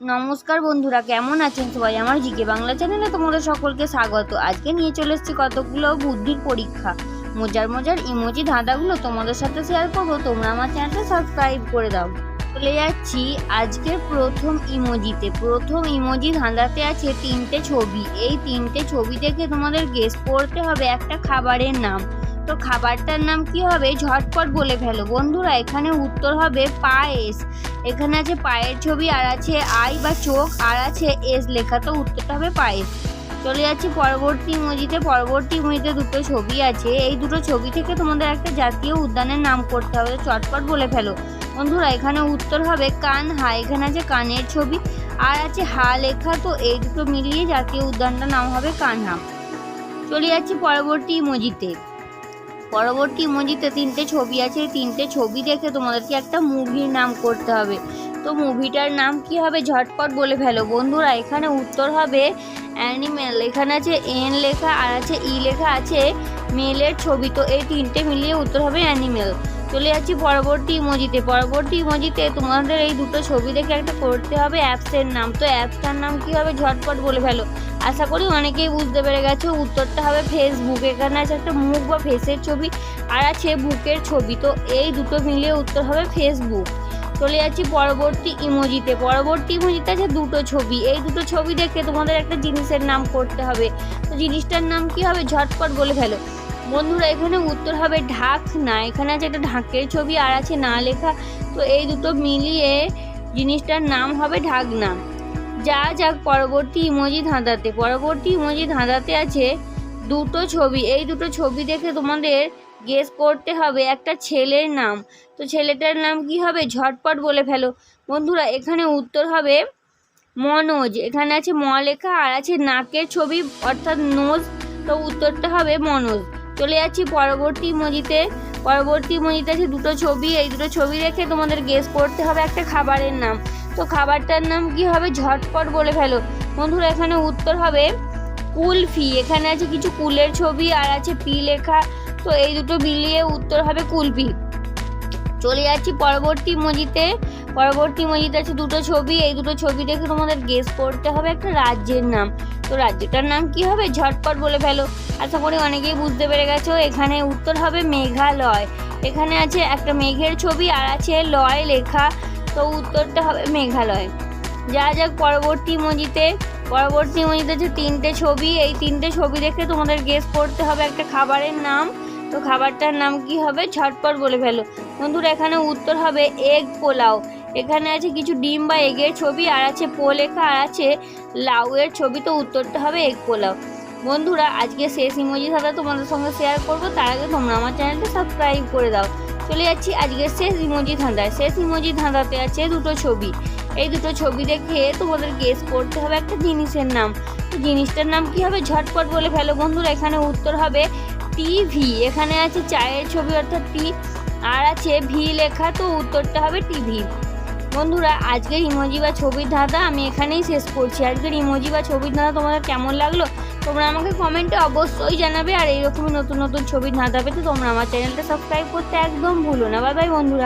নমস্কার বন্ধুরা, কেমন আছেন সবাই? আমার জিকে বাংলা চ্যানেলে তোমাদের সকলকে স্বাগত। আজকে নিয়ে চলে এসেছি কতগুলো বুদ্ধির পরীক্ষা। মজার মজার ইমোজি ধাঁধাগুলো তোমাদের সাথে শেয়ার করব। তোমরা আমার চ্যানেলটা সাবস্ক্রাইব করে দাও। চলে যাচ্ছি আজকের প্রথম ইমোজিতে। প্রথম ইমোজি ধাঁধাতে আছে তিনটে ছবি। এই তিনটে ছবি দেখে তোমাদের গেস করতে হবে একটা খাবারের নাম। তো খাবারটার নাম কি হবে? ঝটপট বলে ফেলো। বন্ধুরা, এখানে উত্তর হবে পায়েস। এখানে আছে পায়ের ছবি, আর আছে আই বা চোখ, আর আছে এস লেখা। তো উত্তরটা হবে পায়েস। চলে যাচ্ছি পরবর্তী ইমোজিতে পরবর্তী ইমোজিতে দুটো ছবি আছে। এই দুটো ছবি থেকে তোমাদের একটা জাতীয় উদ্যানের নাম করতে হবে। চটপট বলে ফেলো। বন্ধুরা, এখানে উত্তর হবে কান হা এখানে আছে কানের ছবি, আর আছে হা লেখা। তো এই দুটো মিলিয়ে জাতীয় উদ্যানটার নাম হবে কানহা। চলে যাচ্ছি পরবর্তী ইমোজিতে পরবর্তী ইমোজিতে তিনটে ছবি আছে তিনটে ছবি দেখে তোমাদেরকে একটা মুভির নাম করতে হবে। তো মুভিটার নাম কি হবে? ঝটপট বলে ফেলো। বন্ধুরা, এখানে উত্তর হবে অ্যানিমেল এখানে আছে এন লেখা আর আছে ই লেখা আছে মেলের ছবি। তো এই তিনটে মিলিয়ে উত্তর হবে অ্যানিমেল চলে যাচ্ছি পরবর্তী ইমোজিতে। পরবর্তী ইমোজিতে তোমাদের এই দুটো ছবি দেখে একটা করতে হবে অ্যাপসের নাম। তো অ্যাপসটার নাম কি হবে ঝটপট বলে ফেলো। আশা করি অনেকেই বুঝতে পেরে গেছো, উত্তরটা হবে ফেসবুক এখানে আছে একটা মুখ বা ফেসের ছবি, আর আছে বুকের ছবি। তো এই দুটো মিলিয়ে উত্তর হবে ফেসবুক চলে যাচ্ছি পরবর্তী ইমোজিতে। পরবর্তী ইমোজিতে আছে দুটো ছবি। এই দুটো ছবি দেখে তোমাদের একটা জিনিসের নাম করতে হবে। তো জিনিসটার নাম কি হবে ঝটপট বলে ফেলো। বন্ধুরা, এখানে উত্তর হবে ঢাক। না, এখানে আছে একটা ঢাকের ছবি আর আছে না লেখা। তো এই দুটো মিলিয়ে জিনিসটার নাম হবে ঢাকনা। যা যাক, পরবর্তী ইমোজি ধাঁধাতে। পরবর্তী ইমোজি ধাঁধাতে আছে দুটো ছবি। এই দুটো ছবি দেখে তোমাদের গেস করতে হবে একটা ছেলের নাম। তো ছেলেটার নাম কি হবে? ঝটপট বলে ফেলো। বন্ধুরা, এখানে উত্তর হবে মনোজ। এখানে আছে ম লেখা আর আছে নাকের ছবি, অর্থাৎ নোজ। তো উত্তরটা হবে মনোজ। চলে যাচ্ছি পরবর্তী ইমোজিতে পরবর্তী ইমোজিতে আছে দুটো ছবি, এই দুটো ছবি দেখে তোমাদের গেস করতে হবে একটা খাবারের নাম। তো খাবারটার নাম কি হবে? ঝটপট বলে ফেলো। বন্ধুরা, এখানে উত্তর হবে কুলফি। এখানে আছে কিছু কুলের ছবি আর আছে পি লেখা। তো এই দুটো মিলিয়ে উত্তর হবে কুলফি। চলে যাচ্ছি পরবর্তী মজিতে। পরবর্তী মজিতে আছে দুটো ছবি। এই দুটো ছবি দেখে তোমাদের গেস করতে হবে একটা রাজ্যের নাম। তো রাজ্যটার নাম কি হবে? ঝটপট বলে ফেলো। আশা করি অনেকেই বুঝতে পেরে গেছো, এখানে উত্তর হবে মেঘালয়। এখানে আছে একটা মেঘের ছবি আর আছে লয় লেখা, তো উত্তরটা হবে মেঘালয়। যা যাক পরবর্তী মজিতে পরবর্তী মজিতে আছে তিনটে ছবি, এই তিনটে ছবি দেখে তোমাদের গেস করতে হবে একটা খাবারের নাম। তো খাবারটার নাম কি হবে? ঝটপট বলে ফেলো। বন্ধুরা, এখানে উত্তর হবে এগ পোলাও। এখানে আছে কিছু ডিম বা এগের ছবি, আর আছে পো লেখা, আর আছে লাউয়ের ছবি, তো উত্তরটা হবে এগ পোলাও। বন্ধুরা, আজকে শেষ ইমোজি সাথে তোমাদের সঙ্গে শেয়ার করব, তার আগে তোমরা আমার চ্যানেলটা সাবস্ক্রাইব করে দাও। চলে যাচ্ছি আজকের শেষ ইমোজি ধাঁধায়। শেষ ইমোজি ধাঁধাতে আছে দুটো ছবি। এই দুটো ছবি দেখে তোমাদের গেস করতে হবে একটা জিনিসের নাম। জিনিসটার নাম কি হবে? ঝটপট বলে ফেলো বন্ধুরা, এখানে উত্তর হবে টিভি এখানে আছে চায়ের ছবি, অর্থাৎ টি আর আছে ভি লেখা, তো উত্তরটা হবে টিভি বন্ধুরা, আজকের ইমোজি বা ছবির ধাঁধা আমি এখানেই শেষ করছি। আজকের ইমোজি বা ছবির ধাঁধা তোমাদের কেমন লাগল, তোমরা আমাকে কমেন্টে অবশ্যই জানাবে। আর এইরকমই নতুন নতুন ছবির ধাঁধা পেতে তোমরা আমার চ্যানেলটা সাবস্ক্রাইব করতে একদম ভুলো না। বাই বাই বন্ধুরা।